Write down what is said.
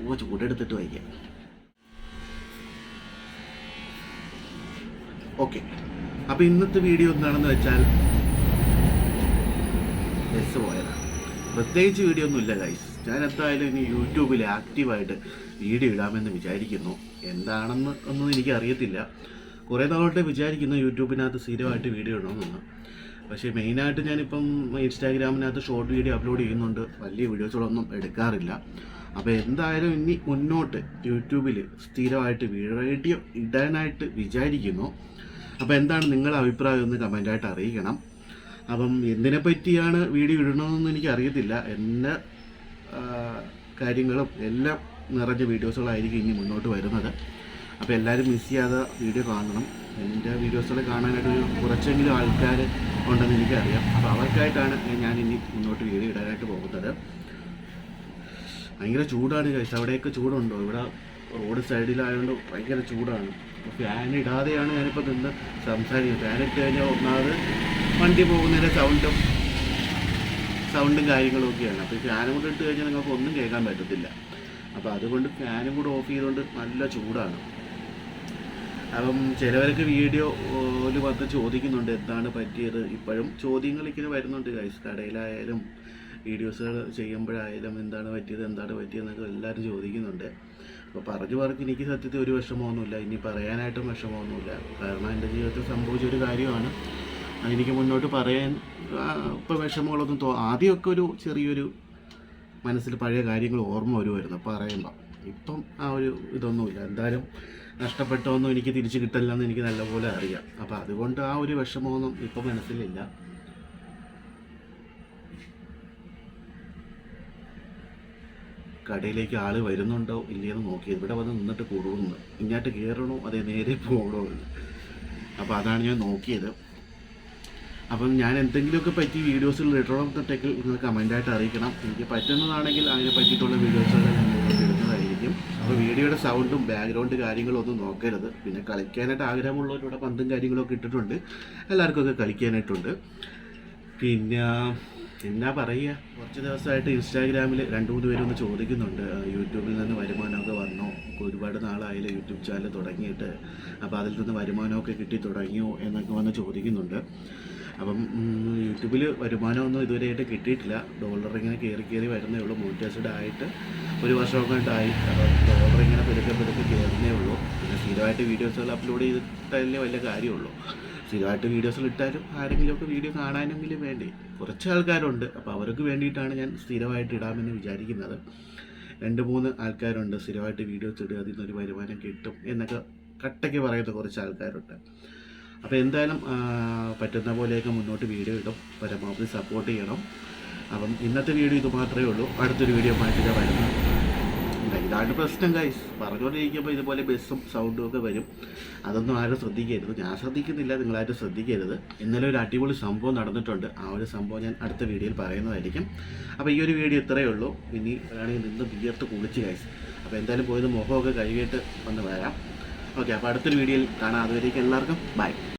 ഓ ചൂടെടുത്തിട്ട് വയ്ക്കാം. ഓക്കെ. അപ്പോൾ ഇന്നത്തെ വീഡിയോ എന്താണെന്ന് വെച്ചാൽ ബസ് പോയതാണ്. പ്രത്യേകിച്ച് വീഡിയോ ഒന്നും ഇല്ല ഗൈസ് ഞാൻ എന്തായാലും ഇനി യൂട്യൂബിൽ ആക്റ്റീവായിട്ട് വീഡിയോ ഇടാമെന്ന് വിചാരിക്കുന്നു. എന്താണെന്ന് ഒന്നും എനിക്ക് അറിയത്തില്ല. കുറേ നാളോട്ട് വിചാരിക്കുന്നു യൂട്യൂബിനകത്ത് സ്ഥിരമായിട്ട് വീഡിയോ ഇടണമെന്ന്. പക്ഷേ മെയിനായിട്ട് ഞാനിപ്പം ഇൻസ്റ്റാഗ്രാമിനകത്ത് ഷോർട്ട് വീഡിയോ അപ്ലോഡ് ചെയ്യുന്നുണ്ട്. വലിയ വീഡിയോസുകളൊന്നും എടുക്കാറില്ല. അപ്പോൾ എന്തായാലും ഇനി മുന്നോട്ട് യൂട്യൂബിൽ സ്ഥിരമായിട്ട് വീഡിയോ ഇടാനായിട്ട് വിചാരിക്കുന്നു. അപ്പോൾ എന്താണ് നിങ്ങളുടെ അഭിപ്രായം ഒന്ന് കമന്റായിട്ട് അറിയിക്കണം. അപ്പം എന്തിനെ പറ്റിയാണ് വീഡിയോ ഇടണമെന്ന് എനിക്ക് അറിയത്തില്ല. എല്ലാ കാര്യങ്ങളും എല്ലാം നിറഞ്ഞ വീഡിയോസുകളായിരിക്കും ഇനി മുന്നോട്ട് വരുന്നത്. അപ്പോൾ എല്ലാവരും മിസ് ചെയ്യാതെ വീഡിയോ കാണണം. എന്റെ വീഡിയോസുകൾ കാണാനായിട്ട് ഒരു കുറച്ചെങ്കിലും ആൾക്കാർ ഉണ്ടെന്ന് എനിക്കറിയാം. അപ്പോൾ അവർക്കായിട്ടാണ് ഞാൻ ഇനി മുന്നോട്ട് വീഡിയോ ഇടാനായിട്ട് പോകുന്നത്. ഭയങ്കര ചൂടാണ് കഴിച്ചത് അവിടെയൊക്കെ ചൂടുണ്ടോ? ഇവിടെ റോഡ് സൈഡിലായതുകൊണ്ട് ഭയങ്കര ചൂടാണ്. ഫാൻ ഇടാതെയാണ് ഞാനിപ്പോൾ നിന്ന് സംസാരിക്കുന്നത്. ഫാൻ ഇട്ട് കഴിഞ്ഞാൽ ഒന്നാമത് വണ്ടി പോകുന്നതിന്റെ സൗണ്ടും സൗണ്ടും കാര്യങ്ങളും ഒക്കെയാണ്. അപ്പോൾ ഫാനും കൂടെ ഇട്ട് കഴിഞ്ഞാൽ നിങ്ങൾക്ക് ഒന്നും കേൾക്കാൻ പറ്റത്തില്ല. അപ്പോൾ അതുകൊണ്ട് ഫാനും കൂടെ ഓഫ് ചെയ്തുകൊണ്ട് നല്ല ചൂടാണ്. അപ്പം ചിലവരൊക്കെ വീഡിയോ ഒരു വന്ന് ചോദിക്കുന്നുണ്ട് എന്താണ് പറ്റിയത്? ഇപ്പോഴും ചോദ്യങ്ങൾ ഇങ്ങനെ വരുന്നുണ്ട് കടയിലായാലും വീഡിയോസുകൾ ചെയ്യുമ്പോഴായാലും എന്താണ് പറ്റിയത് എന്താണ് പറ്റിയതെന്നൊക്കെ എല്ലാവരും ചോദിക്കുന്നുണ്ട്. അപ്പോൾ പറഞ്ഞു പറഞ്ഞ് എനിക്ക് സത്യത്തിൽ ഒരു വിഷമമൊന്നുമില്ല. ഇനി പറയാനായിട്ടും വിഷമമൊന്നുമില്ല. കാരണം എന്റെ ജീവിതത്തിൽ സംഭവിച്ച ഒരു കാര്യമാണ്. എനിക്ക് മുന്നോട്ട് പറയാൻ ഇപ്പോൾ വിഷമങ്ങളൊന്നും തോ ആദ്യമൊക്കെ ഒരു ചെറിയൊരു മനസ്സിൽ പഴയ കാര്യങ്ങൾ ഓർമ്മ വരുമായിരുന്നു പറയുമ്പോൾ ഇപ്പം ആ ഒരു ഇതൊന്നുമില്ല. എന്തായാലും നഷ്ടപ്പെട്ടൊന്നും എനിക്ക് തിരിച്ചു കിട്ടില്ലെന്ന് എനിക്ക് നല്ലപോലെ അറിയാം. അപ്പോൾ അതുകൊണ്ട് ആ ഒരു വിഷമമൊന്നും ഇപ്പം മനസ്സിലില്ല. കടയിലേക്ക് ആൾ വരുന്നുണ്ടോ ഇല്ലയെന്ന് നോക്കി ഇവിടെ വന്ന് നിന്നിട്ട് കൂടുന്നു. ഇങ്ങോട്ട് കയറണോ അതേ നേരെ പോകണോ എന്ന് അപ്പോൾ അതാണ് ഞാൻ നോക്കിയത്. അപ്പം ഞാൻ എന്തെങ്കിലുമൊക്കെ പറ്റി വീഡിയോസിൽ ഇടണമെന്നുണ്ടെങ്കിൽ നിങ്ങൾ കമന്റായിട്ട് അറിയിക്കണം. എനിക്ക് പറ്റുന്നതാണെങ്കിൽ അതിനെ പറ്റിയിട്ടുള്ള വീഡിയോസുകൾ ഞാൻ ഇടുന്നതായിരിക്കും. അപ്പോൾ വീഡിയോയുടെ സൗണ്ടും ബാക്ക്ഗ്രൗണ്ട് കാര്യങ്ങളും ഒന്നും നോക്കരുത്. പിന്നെ കളിക്കാനായിട്ട് ആഗ്രഹമുള്ളവരിവിടെ പന്തും കാര്യങ്ങളൊക്കെ ഇട്ടിട്ടുണ്ട്. എല്ലാവർക്കും ഒക്കെ കളിക്കാനായിട്ടുണ്ട്. പിന്നെ എന്നാ പറയുക? കുറച്ച് ദിവസമായിട്ട് ഇൻസ്റ്റാഗ്രാമിൽ രണ്ട് മൂന്ന് പേരൊന്ന് ചോദിക്കുന്നുണ്ട്. യൂട്യൂബിൽ നിന്ന് വരുമാനമൊക്കെ വന്നോ? ഒരുപാട് നാളായില്ല യൂട്യൂബ് ചാനൽ തുടങ്ങിയിട്ട്. അപ്പോൾ അതിൽ നിന്ന് വരുമാനമൊക്കെ കിട്ടി തുടങ്ങിയോ എന്നൊക്കെ വന്ന് ചോദിക്കുന്നുണ്ട്. അപ്പം യൂട്യൂബിൽ വരുമാനമൊന്നും ഇതുവരെയായിട്ട് കിട്ടിയിട്ടില്ല. ഡോളർ ഇങ്ങനെ കയറി കയറി വരുന്നേ ഉള്ളൂ. മോണിറ്റൈസ്ഡ് ആയിട്ട് ഒരു വർഷമൊക്കെ അപ്പോൾ ഡോളർ ഇങ്ങനെ പെരുക്കെ പെരുക്കെ കയറുന്നേ ഉള്ളൂ. പിന്നെ സ്ഥിരമായിട്ട് വീഡിയോസുകൾ അപ്ലോഡ് ചെയ്തിട്ടല്ലേ വലിയ കാര്യമുള്ളൂ. സ്ഥിരമായിട്ട് വീഡിയോസിൽ ഇട്ടാലും ആരെങ്കിലുമൊക്കെ വീഡിയോ കാണാനെങ്കിലും വേണ്ടി? കുറച്ച് ആൾക്കാരുണ്ട്. അപ്പോൾ അവർക്ക് വേണ്ടിയിട്ടാണ് ഞാൻ സ്ഥിരമായിട്ട് ഇടാമെന്ന് വിചാരിക്കുന്നത്. രണ്ട് മൂന്ന് ആൾക്കാരുണ്ട് സ്ഥിരമായിട്ട് വീഡിയോസ് ഇടുക അതിൽ നിന്നൊരു വരുമാനം കിട്ടും എന്നൊക്കെ കട്ടയ്ക്ക് പറയുന്ന കുറച്ച് ആൾക്കാരുണ്ട്. അപ്പോൾ എന്തായാലും പറ്റുന്ന പോലെയൊക്കെ മുന്നോട്ട് വീഡിയോ ഇടും. പരമാവധി സപ്പോർട്ട് ചെയ്യണം. അപ്പം ഇന്നത്തെ വീഡിയോ ഇത് മാത്രമേ ഉള്ളൂ. അടുത്തൊരു വീഡിയോ വരുന്നത് വരുന്നു. ഇതാണ് പ്രശ്നം ഗൈസ് പറഞ്ഞുകൊണ്ടിരിക്കുമ്പോൾ ഇതുപോലെ ബസ്സും സൗണ്ടും ഒക്കെ വരും. അതൊന്നും ആരും ശ്രദ്ധിക്കരുത്. ഞാൻ ശ്രദ്ധിക്കുന്നില്ല നിങ്ങളാരും ശ്രദ്ധിക്കരുത്. ഇന്നലെ ഒരു അടിപൊളി സംഭവം നടന്നിട്ടുണ്ട്. ആ ഒരു സംഭവം ഞാൻ അടുത്ത വീഡിയോയിൽ പറയുന്നതായിരിക്കും. അപ്പോൾ ഈ ഒരു വീഡിയോ ഇത്രയേ ഉള്ളൂ. ഇനി വേണമെങ്കിൽ നിന്ന് വിയർത്ത് കുളിച്ച് ഗൈസ് അപ്പോൾ എന്തായാലും പോയത് മുഖമൊക്കെ കഴുകിയിട്ട് വന്ന് വരാം. ഓക്കെ അപ്പോൾ അടുത്തൊരു വീഡിയോയിൽ കാണാം. അതുവരേക്കും എല്ലാവർക്കും. ബൈ